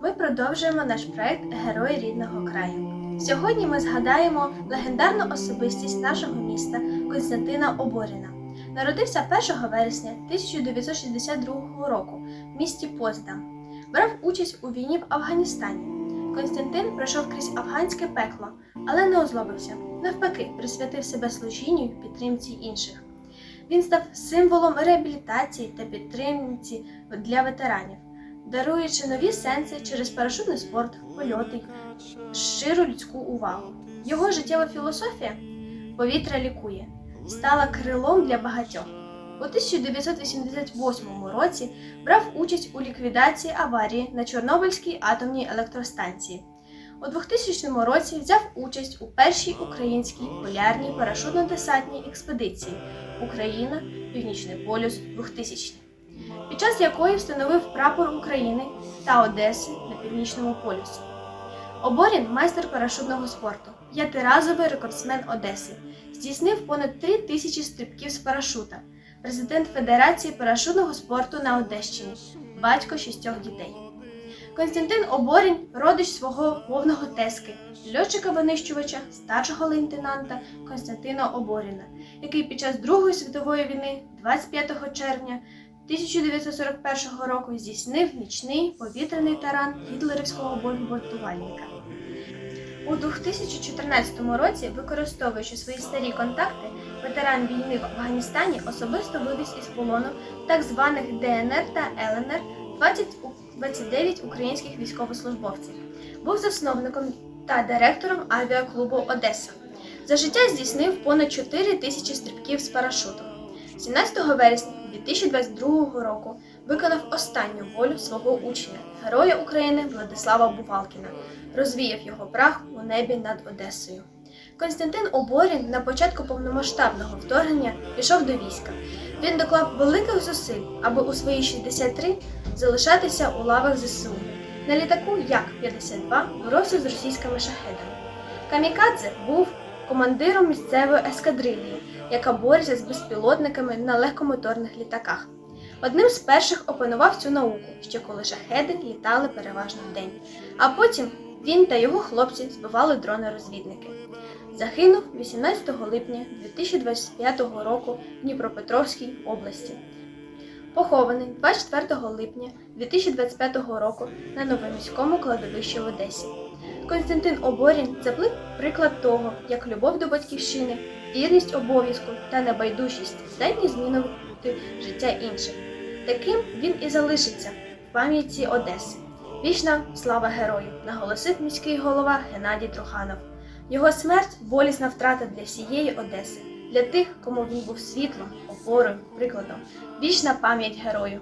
Ми продовжуємо наш проект Герої рідного краю. Сьогодні ми згадаємо легендарну особистість нашого міста Константина Оборіна. Народився 1 вересня 1962 року в місті Поздам. Брав участь у війні в Афганістані. Константин пройшов крізь афганське пекло, але не озлобився. Навпаки, присвятив себе служінню й підтримці інших. Він став символом реабілітації та підтримці для ветеранів, даруючи нові сенси через парашутний спорт, польоти, щиру людську увагу. Його життєва філософія повітря лікує, стала крилом для багатьох. У 1988 році брав участь у ліквідації аварії на Чорнобильській атомній електростанції. У 2000 році взяв участь у першій українській полярній парашутно-десантній експедиції Україна Північний полюс 2000, під час якої встановив прапор України та Одеси на північному полюсі. Оборін майстер парашутного спорту, п'ятиразовий рекордсмен Одеси, здійснив понад 3 тисячі стрибків з парашута, президент Федерації парашутного спорту на Одещині, батько шістьох дітей. Константин Оборін родич свого повного тески, льотчика-винищувача, старшого лейтенанта Константина Оборіна, який під час Другої світової війни 25 червня 1941 року здійснив нічний повітряний таран гітлерівського бомбардувальника. У 2014 році, використовуючи свої старі контакти, ветеран війни в Афганістані особисто вивіз із полону так званих ДНР та ЛНР 20 29 українських військовослужбовців. Був засновником та директором авіаклубу Одеса. За життя здійснив понад 4 тисячі стрибків з парашутом. 17 вересня 2022 року виконав останню волю свого учня, героя України Владислава Бувалкіна, розвіяв його прах у небі над Одесою. Константин Оборін на початку повномасштабного вторгнення пішов до війська. Він доклав великих зусиль, аби у свої 63 залишатися у лавах ЗСУ. На літаку Як-52 боровся з російськими шахедами. Камікадзе був командиром місцевої ескадрилії, яка бореться з безпілотниками на легкомоторних літаках. Одним з перших опанував цю науку, ще коли шахеди літали переважно вдень. А потім він та його хлопці збивали дрони-розвідники. Загинув 18 липня 2025 року в Дніпропетровській області. Похований 24 липня 2025 року на Новоміському кладовищі в Одесі. Константин Оборін це приклад того, як любов до батьківщини, вірність обов'язку та небайдужість здатні змінювати життя інших. Таким він і залишиться в пам'яті Одеси. Вічна слава герою, наголосив міський голова Геннадій Труханов. Його смерть болісна втрата для всієї Одеси, для тих, кому він був світлом, опорою, прикладом. Вічна пам'ять герою.